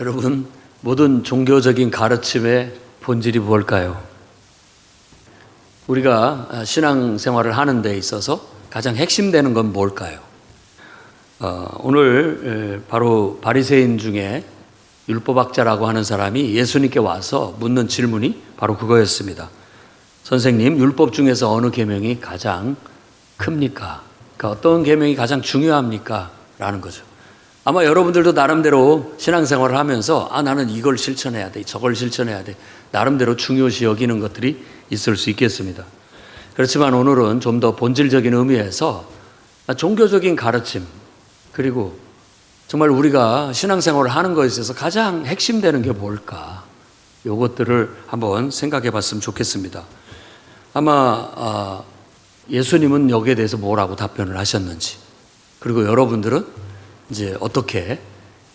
여러분, 모든 종교적인 가르침의 본질이 무엇일까요? 우리가 신앙생활을 하는 데 있어서 가장 핵심되는 건 뭘까요? 어, 오늘 바로 바리새인 중에 율법학자라고 하는 사람이 예수님께 와서 묻는 질문이 바로 그거였습니다. 선생님, 율법 중에서 어느 계명이 가장 큽니까? 그러니까 어떤 계명이 가장 중요합니까? 라는 거죠. 아마 여러분들도 나름대로 신앙생활을 하면서 아 나는 이걸 실천해야 돼, 저걸 실천해야 돼. 나름대로 중요시 여기는 것들이 있을 수 있겠습니다. 그렇지만 오늘은 좀 더 본질적인 의미에서 종교적인 가르침 그리고 정말 우리가 신앙생활을 하는 것에 있어서 가장 핵심되는 게 뭘까? 이것들을 한번 생각해 봤으면 좋겠습니다. 아마 아, 예수님은 여기에 대해서 뭐라고 답변을 하셨는지 그리고 여러분들은 이제 어떻게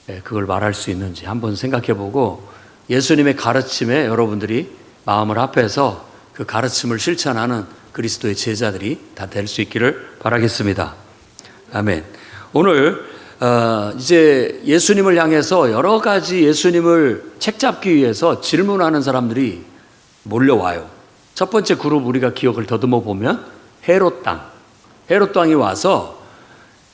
예, 그걸 말할 수 있는지 한번 생각해 보고 예수님의 가르침에 여러분들이 마음을 합해서 그 가르침을 실천하는 그리스도의 제자들이 다 될 수 있기를 바라겠습니다. 아멘. 오늘 어, 이제 예수님을 향해서 여러 가지 예수님을 책잡기 위해서 질문하는 사람들이 몰려와요. 첫 번째 그룹 우리가 기억을 더듬어 보면 헤롯 땅. 헤롯 땅이 와서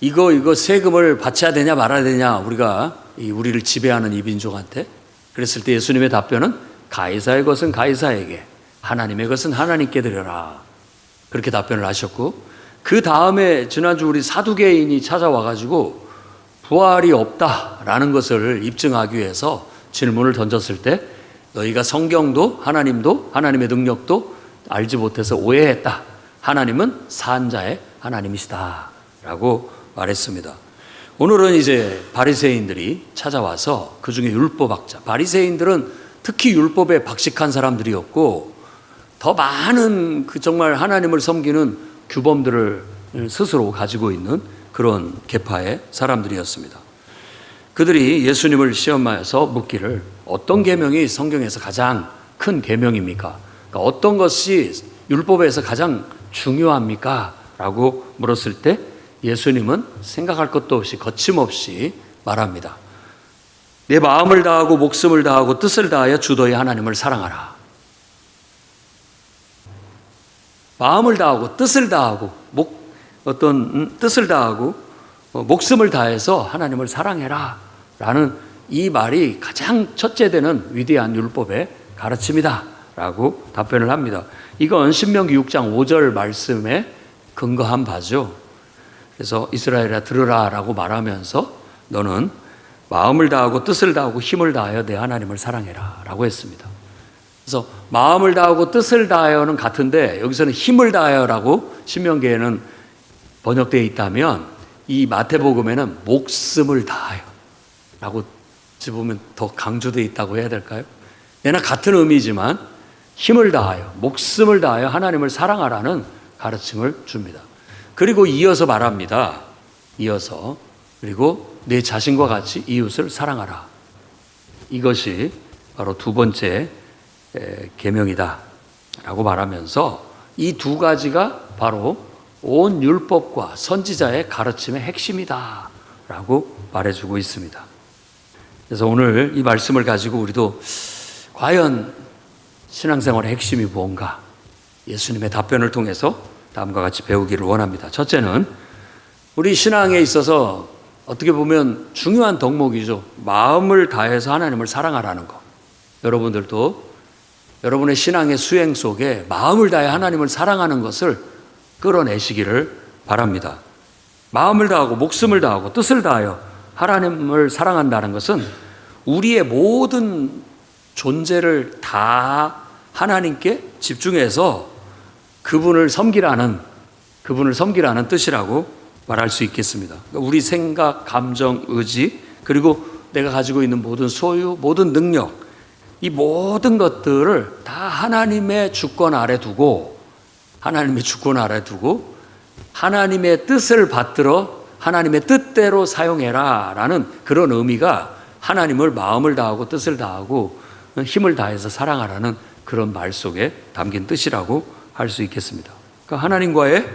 이거 이거 세금을 바쳐야 되냐 말아야 되냐 우리가 이 우리를 지배하는 이 민족한테 그랬을 때 예수님의 답변은 가이사의 것은 가이사에게 하나님의 것은 하나님께 드려라 그렇게 답변을 하셨고 그 다음에 지난주 우리 사두개인이 찾아와 가지고 부활이 없다라는 것을 입증하기 위해서 질문을 던졌을 때 너희가 성경도 하나님도 하나님의 능력도 알지 못해서 오해했다. 하나님은 산자의 하나님이시다라고 말했습니다. 오늘은 이제 바리새인들이 찾아와서 그 중에 율법학자 바리새인들은 특히 율법에 박식한 사람들이었고 더 많은 그 정말 하나님을 섬기는 규범들을 스스로 가지고 있는 그런 계파의 사람들이었습니다. 그들이 예수님을 시험하여서 묻기를 어떤 계명이 성경에서 가장 큰 계명입니까? 그러니까 어떤 것이 율법에서 가장 중요합니까? 라고 물었을 때 예수님은 생각할 것도 없이 거침없이 말합니다. 내 마음을 다하고 목숨을 다하고 뜻을 다하여 주도의 하나님을 사랑하라. 마음을 다하고 뜻을 다하고 목 어떤 음, 뜻을 다하고 어, 목숨을 다해서 하나님을 사랑해라. 라는 이 말이 가장 첫째 되는 위대한 율법의 가르침이다. 라고 답변을 합니다. 이건 신명기 6장 5절 말씀에 근거한 바죠. 그래서 이스라엘아 들으라 라고 말하면서 너는 마음을 다하고 뜻을 다하고 힘을 다하여 내 하나님을 사랑해라 라고 했습니다. 그래서 마음을 다하고 뜻을 다하여는 같은데 여기서는 힘을 다하여라고 신명기에는 번역되어 있다면 이 마태복음에는 목숨을 다하여 라고 집으면 더 강조되어 있다고 해야 될까요? 얘나 같은 의미지만 힘을 다하여 목숨을 다하여 하나님을 사랑하라는 가르침을 줍니다. 그리고 이어서 말합니다. 이어서 그리고 내 자신과 같이 이웃을 사랑하라. 이것이 바로 두 번째 계명이다라고 말하면서 이 두 가지가 바로 온 율법과 선지자의 가르침의 핵심이다라고 말해주고 있습니다. 그래서 오늘 이 말씀을 가지고 우리도 과연 신앙생활의 핵심이 뭔가 예수님의 답변을 통해서 다음과 같이 배우기를 원합니다. 첫째는 우리 신앙에 있어서 어떻게 보면 중요한 덕목이죠. 마음을 다해서 하나님을 사랑하라는 것. 여러분들도 여러분의 신앙의 수행 속에 마음을 다해 하나님을 사랑하는 것을 끌어내시기를 바랍니다. 마음을 다하고 목숨을 다하고 뜻을 다하여 하나님을 사랑한다는 것은 우리의 모든 존재를 다 하나님께 집중해서 그분을 섬기라는 그분을 섬기라는 뜻이라고 말할 수 있겠습니다. 그러니까 우리 생각, 감정, 의지 그리고 내가 가지고 있는 모든 소유, 모든 능력 이 모든 것들을 다 하나님의 주권 아래 두고 하나님의 주권 아래 두고 하나님의 뜻을 받들어 하나님의 뜻대로 사용해라 라는 그런 의미가 하나님을 마음을 다하고 뜻을 다하고 힘을 다해서 사랑하라는 그런 말 속에 담긴 뜻이라고 할 수 있겠습니다. 그러니까 하나님과의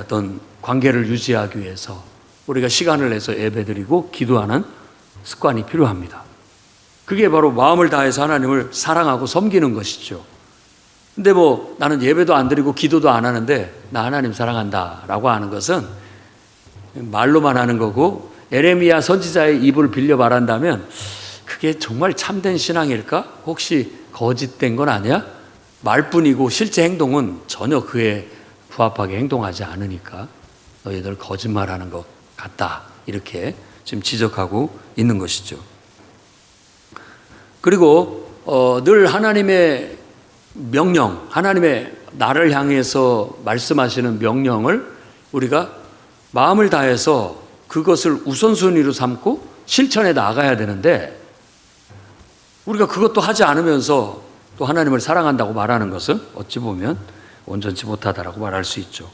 어떤 관계를 유지하기 위해서 우리가 시간을 내서 예배드리고 기도하는 습관이 필요합니다. 그게 바로 마음을 다해서 하나님을 사랑하고 섬기는 것이죠. 근데 뭐 나는 예배도 안 드리고 기도도 안 하는데 나 하나님 사랑한다 라고 하는 것은 말로만 하는 거고 에레미야 선지자의 입을 빌려 말한다면 그게 정말 참된 신앙일까? 혹시 거짓된 건 아니야? 말뿐이고 실제 행동은 전혀 그에 부합하게 행동하지 않으니까 너희들 거짓말하는 것 같다 이렇게 지금 지적하고 있는 것이죠. 그리고 어, 늘 하나님의 명령, 하나님의 나를 향해서 말씀하시는 명령을 우리가 마음을 다해서 그것을 우선순위로 삼고 실천에 나가야 되는데 우리가 그것도 하지 않으면서 또 하나님을 사랑한다고 말하는 것은 어찌 보면 온전치 못하다라고 말할 수 있죠.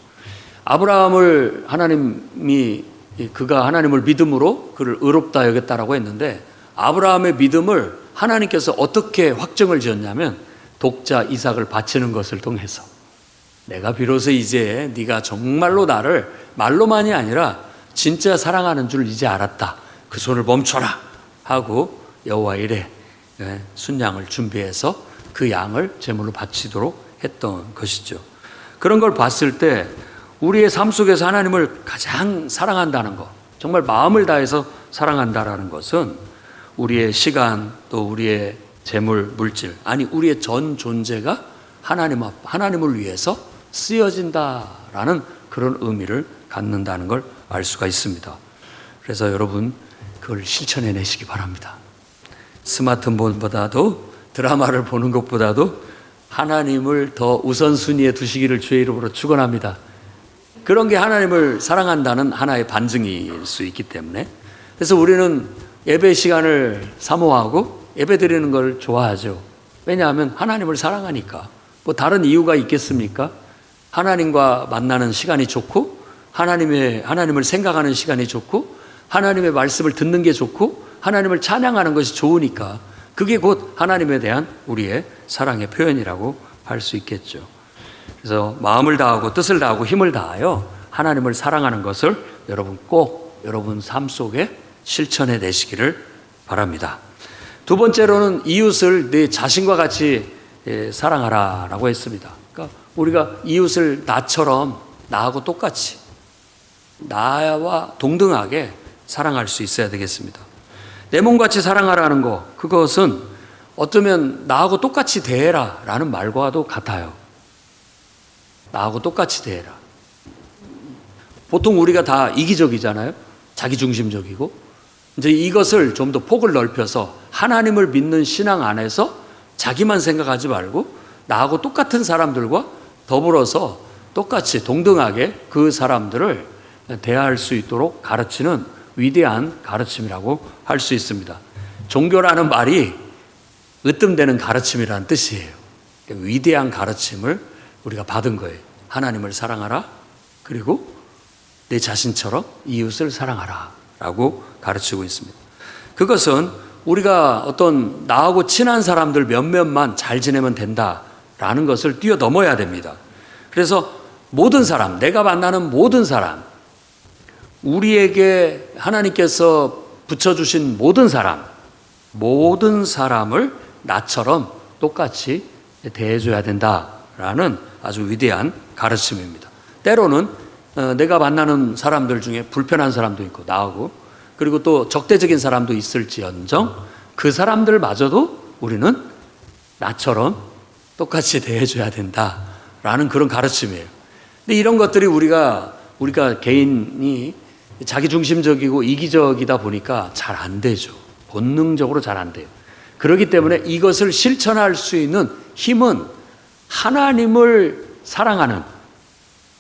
아브라함을 하나님이 그가 하나님을 믿음으로 그를 의롭다 여겼다라고 했는데 아브라함의 믿음을 하나님께서 어떻게 확정을 지었냐면 독자 이삭을 바치는 것을 통해서 내가 비로소 이제 네가 정말로 나를 말로만이 아니라 진짜 사랑하는 줄 이제 알았다. 그 손을 멈춰라 하고 여호와 이래 예, 순양을 준비해서 그 양을 제물로 바치도록 했던 것이죠. 그런 걸 봤을 때 우리의 삶 속에서 하나님을 가장 사랑한다는 것, 정말 마음을 다해서 사랑한다라는 것은 우리의 시간 또 우리의 재물, 물질, 아니 우리의 전 존재가 하나님 앞, 하나님을 위해서 쓰여진다라는 그런 의미를 갖는다는 걸 알 수가 있습니다. 그래서 여러분 그걸 실천해 내시기 바랍니다. 스마트폰보다도 드라마를 보는 것보다도 하나님을 더 우선순위에 두시기를 주의 이름으로 축원합니다. 그런 게 하나님을 사랑한다는 하나의 반증일 수 있기 때문에 그래서 우리는 예배 시간을 사모하고 예배 드리는 걸 좋아하죠. 왜냐하면 하나님을 사랑하니까. 뭐 다른 이유가 있겠습니까? 하나님과 만나는 시간이 좋고 하나님의 하나님을 생각하는 시간이 좋고 하나님의 말씀을 듣는 게 좋고 하나님을 찬양하는 것이 좋으니까 그게 곧 하나님에 대한 우리의 사랑의 표현이라고 할 수 있겠죠. 그래서 마음을 다하고 뜻을 다하고 힘을 다하여 하나님을 사랑하는 것을 여러분 꼭 여러분 삶 속에 실천해 내시기를 바랍니다. 두 번째로는 이웃을 내 자신과 같이 예, 사랑하라라고 했습니다. 그러니까 우리가 이웃을 나처럼 나하고 똑같이 나와 동등하게 사랑할 수 있어야 되겠습니다. 내 몸같이 사랑하라는 거 그것은 어쩌면 나하고 똑같이 대해라 라는 말과도 같아요. 나하고 똑같이 대해라. 보통 우리가 다 이기적이잖아요. 자기 중심적이고. 이제 이것을 좀 더 폭을 넓혀서 하나님을 믿는 신앙 안에서 자기만 생각하지 말고 나하고 똑같은 사람들과 더불어서 똑같이 동등하게 그 사람들을 대할 수 있도록 가르치는 위대한 가르침이라고 할 수 있습니다. 종교라는 말이 으뜸되는 가르침이라는 뜻이에요. 위대한 가르침을 우리가 받은 거예요. 하나님을 사랑하라. 그리고 내 자신처럼 이웃을 사랑하라. 라고 가르치고 있습니다. 그것은 우리가 어떤 나하고 친한 사람들 몇몇만 잘 지내면 된다 라는 것을 뛰어넘어야 됩니다. 그래서 모든 사람, 내가 만나는 모든 사람, 우리에게 하나님께서 붙여주신 모든 사람, 모든 사람을 나처럼 똑같이 대해줘야 된다라는 아주 위대한 가르침입니다. 때로는 어, 내가 만나는 사람들 중에 불편한 사람도 있고 나하고 그리고 또 적대적인 사람도 있을지언정 그 사람들마저도 우리는 나처럼 똑같이 대해줘야 된다라는 그런 가르침이에요. 근데 이런 것들이 우리가 우리가 개인이 자기 중심적이고 이기적이다 보니까 잘 안 되죠. 본능적으로 잘 안 돼요. 그렇기 때문에 이것을 실천할 수 있는 힘은 하나님을 사랑하는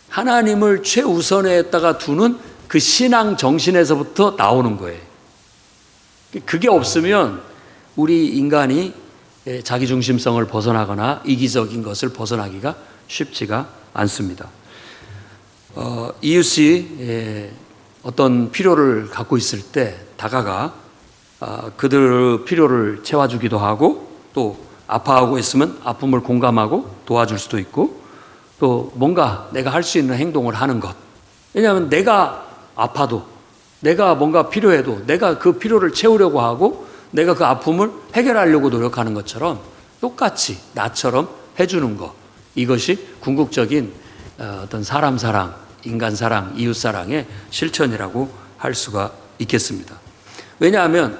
하나님을 최우선에다가 두는 그 신앙 정신에서부터 나오는 거예요. 그게 없으면 우리 인간이 자기 중심성을 벗어나거나 이기적인 것을 벗어나기가 쉽지가 않습니다. 어, 이웃이 예, 어떤 필요를 갖고 있을 때 다가가 어, 그들의 필요를 채워주기도 하고 또 아파하고 있으면 아픔을 공감하고 도와줄 수도 있고 또 뭔가 내가 할 수 있는 행동을 하는 것. 왜냐하면 내가 아파도 내가 뭔가 필요해도 내가 그 필요를 채우려고 하고 내가 그 아픔을 해결하려고 노력하는 것처럼 똑같이 나처럼 해주는 것. 이것이 궁극적인 어, 어떤 사람 사랑, 인간 사랑, 이웃 사랑의 실천이라고 할 수가 있겠습니다. 왜냐하면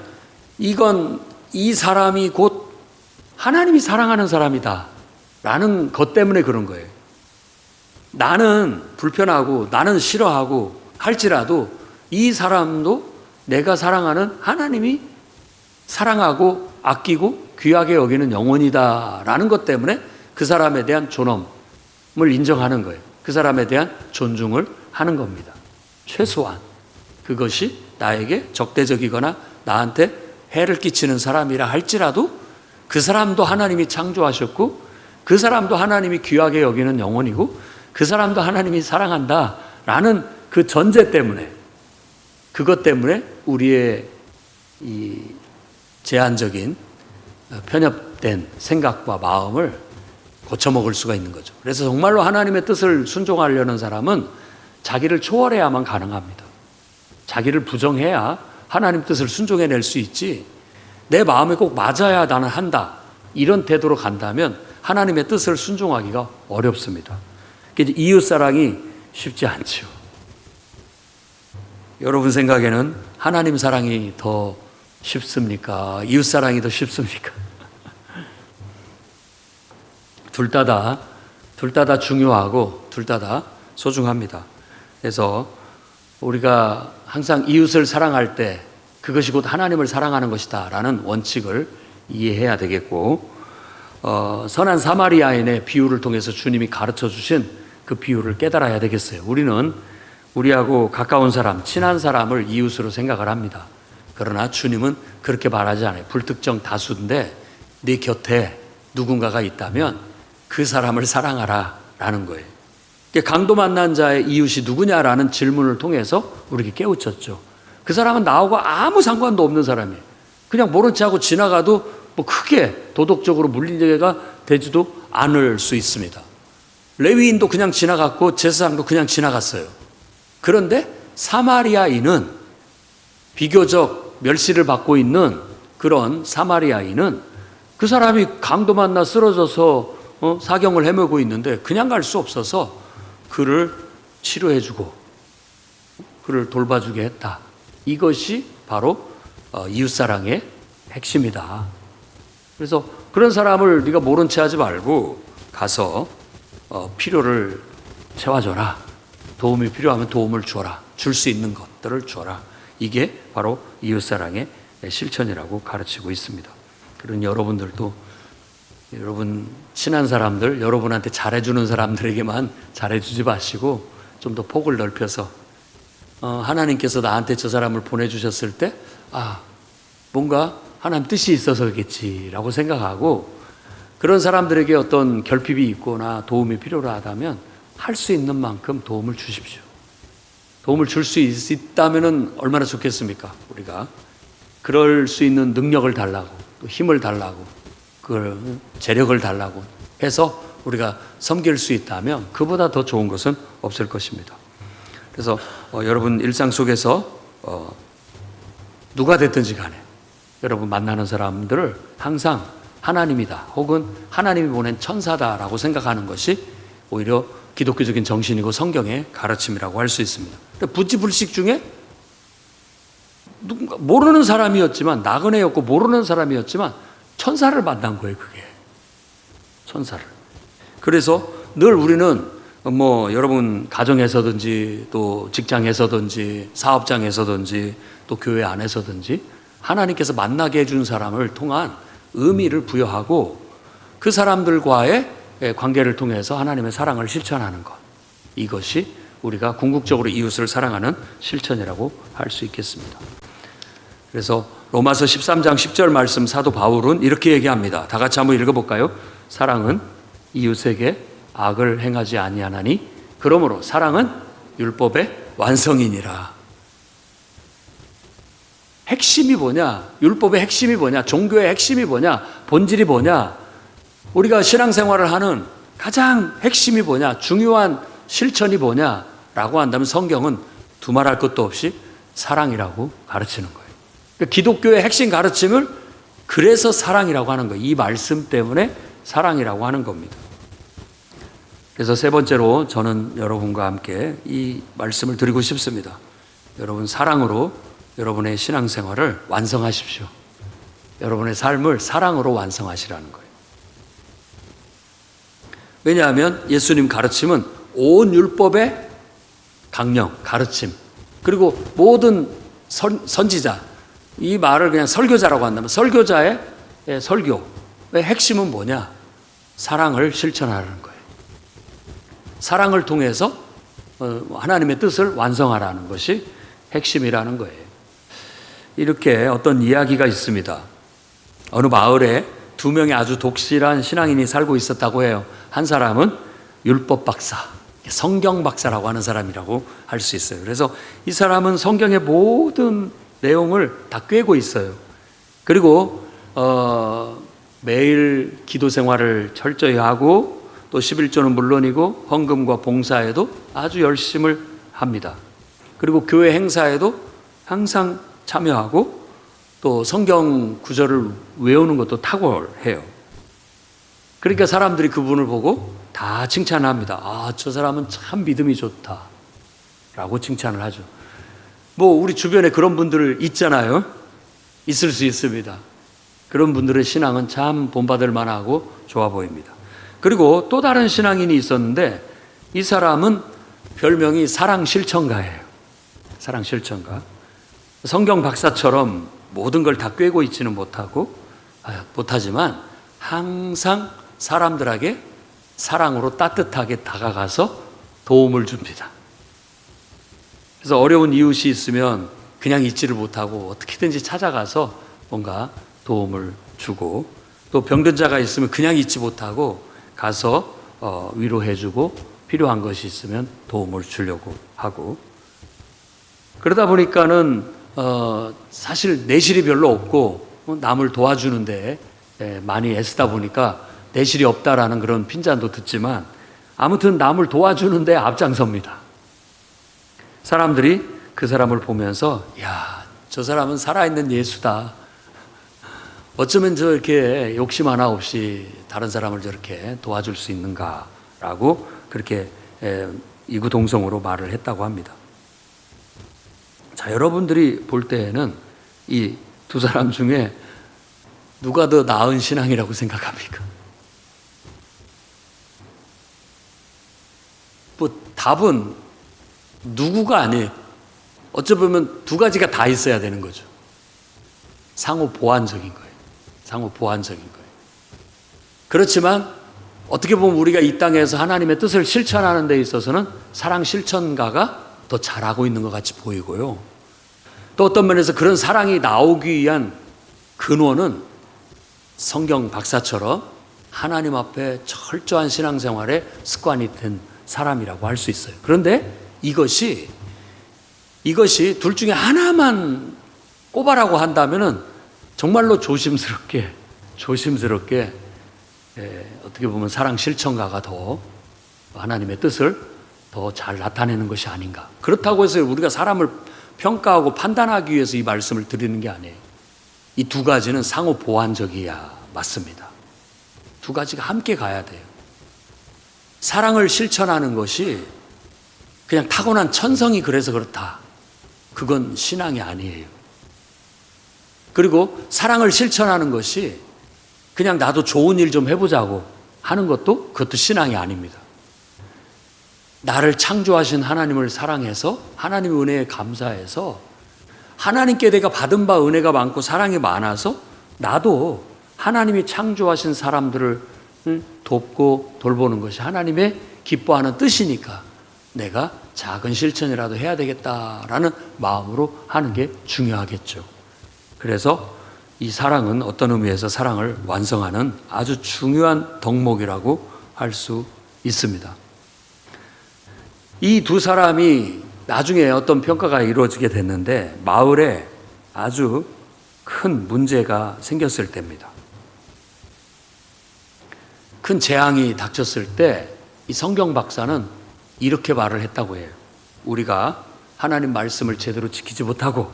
이건 이 사람이 곧 하나님이 사랑하는 사람이다. 라는 것 때문에 그런 거예요. 나는 불편하고 나는 싫어하고 할지라도 이 사람도 내가 사랑하는 하나님이 사랑하고 아끼고 귀하게 여기는 영혼이다라는 것 때문에 그 사람에 대한 존엄을 인정하는 거예요. 그 사람에 대한 존중을 하는 겁니다. 최소한 그것이 나에게 적대적이거나 나한테 해를 끼치는 사람이라 할지라도 그 사람도 하나님이 창조하셨고 그 사람도 하나님이 귀하게 여기는 영혼이고 그 사람도 하나님이 사랑한다 라는 그 전제 때문에 그것 때문에 우리의 이 제한적인 편협된 생각과 마음을 고쳐먹을 수가 있는 거죠. 그래서 정말로 하나님의 뜻을 순종하려는 사람은 자기를 초월해야만 가능합니다. 자기를 부정해야 하나님 뜻을 순종해낼 수 있지. 내 마음에 꼭 맞아야 나는 한다. 이런 태도로 간다면 하나님의 뜻을 순종하기가 어렵습니다. 이웃 사랑이 쉽지 않죠. 여러분 생각에는 하나님 사랑이 더 쉽습니까? 이웃 사랑이 더 쉽습니까? 둘 다 다, 둘 다 다 중요하고 둘 다 다 소중합니다. 그래서 우리가 항상 이웃을 사랑할 때 그것이 곧 하나님을 사랑하는 것이다 라는 원칙을 이해해야 되겠고, 어, 선한 사마리아인의 비유를 통해서 주님이 가르쳐 주신 그 비유를 깨달아야 되겠어요. 우리는 우리하고 가까운 사람, 친한 사람을 이웃으로 생각을 합니다. 그러나 주님은 그렇게 말하지 않아요. 불특정 다수인데 네 곁에 누군가가 있다면 그 사람을 사랑하라 라는 거예요. 강도 만난 자의 이웃이 누구냐라는 질문을 통해서 우리에게 깨우쳤죠. 그 사람은 나하고 아무 상관도 없는 사람이에요. 그냥 모른 체 하고 지나가도 뭐 크게 도덕적으로 물리가 되지도 않을 수 있습니다. 레위인도 그냥 지나갔고 제사장도 그냥 지나갔어요. 그런데 사마리아인은 비교적 멸시를 받고 있는 그런 사마리아인은 그 사람이 강도 만나 쓰러져서 어, 사경을 헤매고 있는데 그냥 갈 수 없어서 그를 치료해주고 그를 돌봐주게 했다. 이것이 바로 어, 이웃사랑의 핵심이다. 그래서 그런 사람을 네가 모른 체 하지 말고 가서 어, 필요를 채워줘라. 도움이 필요하면 도움을 줘라. 줄 수 있는 것들을 줘라. 이게 바로 이웃사랑의 실천이라고 가르치고 있습니다. 그런 여러분들도 여러분 친한 사람들, 여러분한테 잘해주는 사람들에게만 잘해주지 마시고 좀 더 폭을 넓혀서 어, 하나님께서 나한테 저 사람을 보내주셨을 때, 아, 뭔가 하나님 뜻이 있어서겠지라고 생각하고 그런 사람들에게 어떤 결핍이 있거나 도움이 필요하다면 할 수 있는 만큼 도움을 주십시오. 도움을 줄 수 있다면 얼마나 좋겠습니까? 우리가. 그럴 수 있는 능력을 달라고, 또 힘을 달라고, 그걸 재력을 달라고 해서 우리가 섬길 수 있다면 그보다 더 좋은 것은 없을 것입니다. 그래서 어, 여러분 일상 속에서 어, 누가 됐든지 간에 여러분 만나는 사람들을 항상 하나님이다 혹은 하나님이 보낸 천사다라고 생각하는 것이 오히려 기독교적인 정신이고 성경의 가르침이라고 할 수 있습니다. 부지불식 중에 누군가 모르는 사람이었지만 나그네였고 모르는 사람이었지만 천사를 만난 거예요, 그게. 천사를. 그래서 늘 우리는 뭐 여러분 가정에서든지 또 직장에서든지 사업장에서든지 또 교회 안에서든지 하나님께서 만나게 해준 사람을 통한 의미를 부여하고 그 사람들과의 관계를 통해서 하나님의 사랑을 실천하는 것. 이것이 우리가 궁극적으로 이웃을 사랑하는 실천이라고 할 수 있겠습니다. 그래서 로마서 13장 10절 말씀 사도 바울은 이렇게 얘기합니다. 다 같이 한번 읽어볼까요? 사랑은 이웃에게 악을 행하지 아니하나니 그러므로 사랑은 율법의 완성이니라. 핵심이 뭐냐? 율법의 핵심이 뭐냐? 종교의 핵심이 뭐냐? 본질이 뭐냐? 우리가 신앙생활을 하는 가장 핵심이 뭐냐? 중요한 실천이 뭐냐? 라고 한다면 성경은 두말할 것도 없이 사랑이라고 가르치는 거예요. 그러니까 기독교의 핵심 가르침을 그래서 사랑이라고 하는 거예요. 이 말씀 때문에 사랑이라고 하는 겁니다. 그래서 세 번째로 저는 여러분과 함께 이 말씀을 드리고 싶습니다. 여러분 사랑으로 여러분의 신앙생활을 완성하십시오. 여러분의 삶을 사랑으로 완성하시라는 거예요. 왜냐하면 예수님 가르침은 온 율법의 강령, 가르침, 그리고 모든 선, 선지자, 이 말을 그냥 설교자라고 한다면 설교자의 예, 설교의 핵심은 뭐냐? 사랑을 실천하라는 거예요. 사랑을 통해서 어, 하나님의 뜻을 완성하라는 것이 핵심이라는 거예요. 이렇게 어떤 이야기가 있습니다. 어느 마을에 두 명의 아주 독실한 신앙인이 살고 있었다고 해요. 한 사람은 율법 박사, 성경 박사라고 하는 사람이라고 할 수 있어요. 그래서 이 사람은 성경의 모든 내용을 다 꿰고 있어요. 그리고 어, 매일 기도 생활을 철저히 하고 또 11조는 물론이고 헌금과 봉사에도 아주 열심을 합니다. 그리고 교회 행사에도 항상 참여하고 또 성경 구절을 외우는 것도 탁월해요. 그러니까 사람들이 그분을 보고 다 칭찬합니다. 아, 저 사람은 참 믿음이 좋다. 라고 칭찬을 하죠. 뭐, 우리 주변에 그런 분들 있잖아요. 있을 수 있습니다. 그런 분들의 신앙은 참 본받을 만하고 좋아 보입니다. 그리고 또 다른 신앙인이 있었는데 이 사람은 별명이 사랑 실천가예요. 사랑 실천가. 성경 박사처럼 모든 걸 다 꿰고 있지는 못하고 아, 못하지만 항상 사람들에게 사랑으로 따뜻하게 다가가서 도움을 줍니다. 그래서 어려운 이웃이 있으면 그냥 있지를 못하고 어떻게든지 찾아가서 뭔가 도움을 주고 또 병든 자가 있으면 그냥 있지 못하고 가서 어, 위로해주고 필요한 것이 있으면 도움을 주려고 하고 그러다 보니까는 어, 사실 내실이 별로 없고 어, 남을 도와주는데 예, 많이 애쓰다 보니까 내실이 없다라는 그런 핀잔도 듣지만 아무튼 남을 도와주는데 앞장섭니다. 사람들이 그 사람을 보면서 야, 저 사람은 살아있는 예수다. 어쩌면 저렇게 욕심 하나 없이 다른 사람을 저렇게 도와줄 수 있는가라고 그렇게 에, 이구동성으로 말을 했다고 합니다. 자, 여러분들이 볼 때에는 이 두 사람 중에 누가 더 나은 신앙이라고 생각합니까? 뭐 답은 누구가 아니에요. 어찌 보면 두 가지가 다 있어야 되는 거죠. 상호 보완적인 거예요. 상호 보완적인 거예요. 그렇지만 어떻게 보면 우리가 이 땅에서 하나님의 뜻을 실천하는 데 있어서는 사랑 실천가가 더 잘하고 있는 것 같이 보이고요. 또 어떤 면에서 그런 사랑이 나오기 위한 근원은 성경 박사처럼 하나님 앞에 철저한 신앙생활에 습관이 된 사람이라고 할 수 있어요. 그런데 이것이 이것이 둘 중에 하나만 꼽아라고 한다면은 정말로 조심스럽게 조심스럽게 예, 어떻게 보면 사랑 실천가가 더 하나님의 뜻을 더 잘 나타내는 것이 아닌가. 그렇다고 해서 우리가 사람을 평가하고 판단하기 위해서 이 말씀을 드리는 게 아니에요. 이 두 가지는 상호 보완적이야 맞습니다. 두 가지가 함께 가야 돼요. 사랑을 실천하는 것이 그냥 타고난 천성이 그래서 그렇다. 그건 신앙이 아니에요. 그리고 사랑을 실천하는 것이 그냥 나도 좋은 일 좀 해보자고 하는 것도 그것도 신앙이 아닙니다. 나를 창조하신 하나님을 사랑해서 하나님의 은혜에 감사해서 하나님께 내가 받은 바 은혜가 많고 사랑이 많아서 나도 하나님이 창조하신 사람들을 돕고 돌보는 것이 하나님의 기뻐하는 뜻이니까 내가 작은 실천이라도 해야 되겠다라는 마음으로 하는 게 중요하겠죠. 그래서 이 사랑은 어떤 의미에서 사랑을 완성하는 아주 중요한 덕목이라고 할 수 있습니다. 이 두 사람이 나중에 어떤 평가가 이루어지게 됐는데 마을에 아주 큰 문제가 생겼을 때입니다. 큰 재앙이 닥쳤을 때 이 성경 박사는 이렇게 말을 했다고 해요. 우리가 하나님 말씀을 제대로 지키지 못하고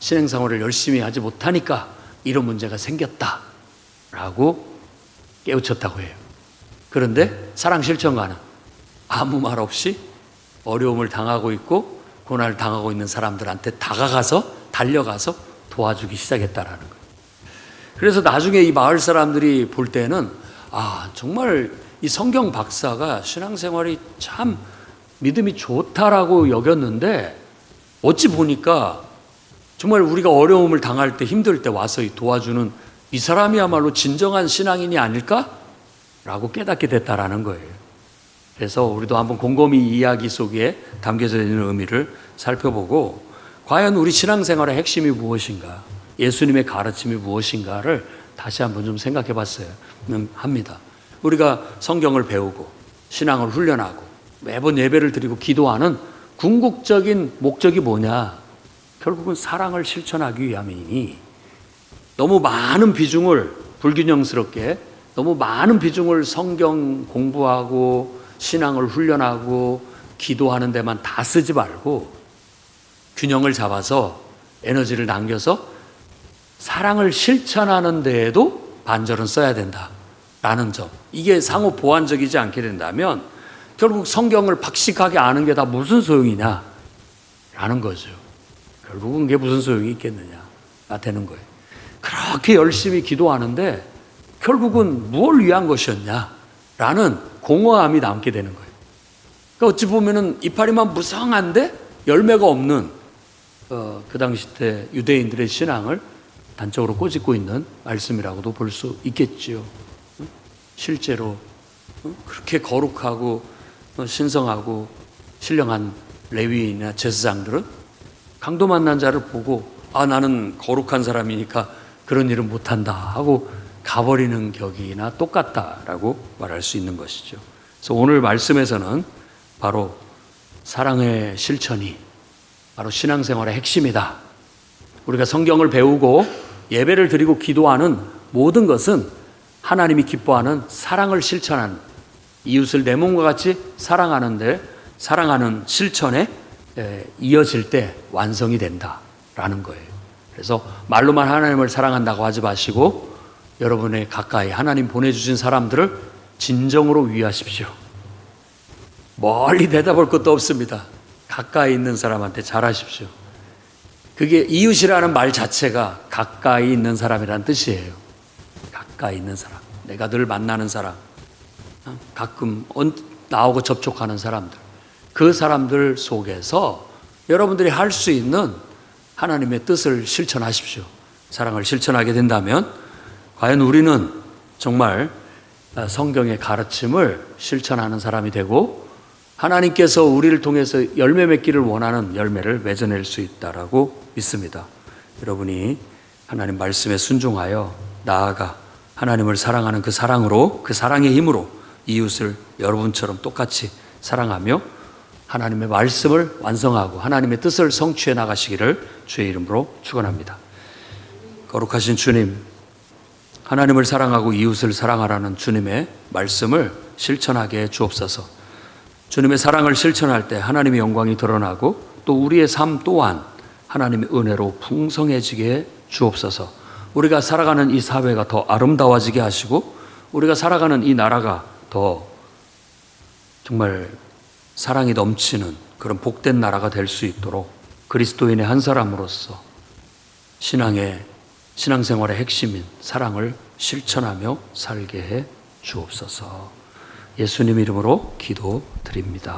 신행생활을 열심히 하지 못하니까 이런 문제가 생겼다 라고 깨우쳤다고 해요. 그런데 사랑 실천가는 아무 말 없이 어려움을 당하고 있고 고난을 당하고 있는 사람들한테 다가가서 달려가서 도와주기 시작했다라는 거예요. 그래서 나중에 이 마을 사람들이 볼 때는 아 정말 이 성경 박사가 신앙생활이 참 믿음이 좋다라고 여겼는데 어찌 보니까 정말 우리가 어려움을 당할 때 힘들 때 와서 도와주는 이 사람이야말로 진정한 신앙인이 아닐까? 라고 깨닫게 됐다라는 거예요. 그래서 우리도 한번 곰곰이 이 이야기 속에 담겨져 있는 의미를 살펴보고 과연 우리 신앙생활의 핵심이 무엇인가? 예수님의 가르침이 무엇인가를 다시 한번 좀 생각해 봤어요. 음, 합니다. 우리가 성경을 배우고 신앙을 훈련하고 매번 예배를 드리고 기도하는 궁극적인 목적이 뭐냐? 결국은 사랑을 실천하기 위함이니 너무 많은 비중을 불균형스럽게 너무 많은 비중을 성경 공부하고 신앙을 훈련하고 기도하는 데만 다 쓰지 말고 균형을 잡아서 에너지를 남겨서 사랑을 실천하는 데에도 반절은 써야 된다 라는 점. 이게 상호 보완적이지 않게 된다면 결국 성경을 박식하게 아는 게 다 무슨 소용이냐? 라는 거죠. 결국은 그게 무슨 소용이 있겠느냐 가 되는 거예요. 그렇게 열심히 기도하는데 결국은 무엇을 위한 것이었냐? 라는 공허함이 남게 되는 거예요. 그러니까 어찌 보면은 이파리만 무성한데 열매가 없는 어, 그 당시 때 유대인들의 신앙을 단적으로 꼬집고 있는 말씀이라고도 볼 수 있겠지요. 응? 실제로 응? 그렇게 거룩하고 어, 신성하고 신령한 레위인이나 제사장들은 강도 만난 자를 보고 아 나는 거룩한 사람이니까 그런 일은 못한다 하고 가버리는 격이나 똑같다라고 말할 수 있는 것이죠. 그래서 오늘 말씀에서는 바로 사랑의 실천이 바로 신앙생활의 핵심이다. 우리가 성경을 배우고 예배를 드리고 기도하는 모든 것은 하나님이 기뻐하는 사랑을 실천하는 이웃을 내 몸과 같이 사랑하는데 사랑하는 실천에 에, 이어질 때 완성이 된다라는 거예요. 그래서 말로만 하나님을 사랑한다고 하지 마시고 여러분의 가까이 하나님 보내주신 사람들을 진정으로 위하십시오. 멀리 대답할 것도 없습니다. 가까이 있는 사람한테 잘하십시오. 그게 이웃이라는 말 자체가 가까이 있는 사람이라는 뜻이에요. 가까이 있는 사람. 내가 늘 만나는 사람. 어? 가끔 나오고 접촉하는 사람들. 그 사람들 속에서 여러분들이 할 수 있는 하나님의 뜻을 실천하십시오. 사랑을 실천하게 된다면 과연 우리는 정말 성경의 가르침을 실천하는 사람이 되고 하나님께서 우리를 통해서 열매 맺기를 원하는 열매를 맺어낼 수 있다라고 믿습니다. 여러분이 하나님 말씀에 순종하여 나아가 하나님을 사랑하는 그 사랑으로 그 사랑의 힘으로 이웃을 여러분처럼 똑같이 사랑하며 하나님의 말씀을 완성하고 하나님의 뜻을 성취해 나가시기를 주의 이름으로 축원합니다. 거룩하신 주님, 하나님을 사랑하고 이웃을 사랑하라는 주님의 말씀을 실천하게 주옵소서. 주님의 사랑을 실천할 때 하나님의 영광이 드러나고 또 우리의 삶 또한 하나님의 은혜로 풍성해지게 주옵소서. 우리가 살아가는 이 사회가 더 아름다워지게 하시고 우리가 살아가는 이 나라가 더 정말 사랑이 넘치는 그런 복된 나라가 될 수 있도록 그리스도인의 한 사람으로서 신앙의 신앙생활의 핵심인 사랑을 실천하며 살게 해 주옵소서. 예수님 이름으로 기도드립니다.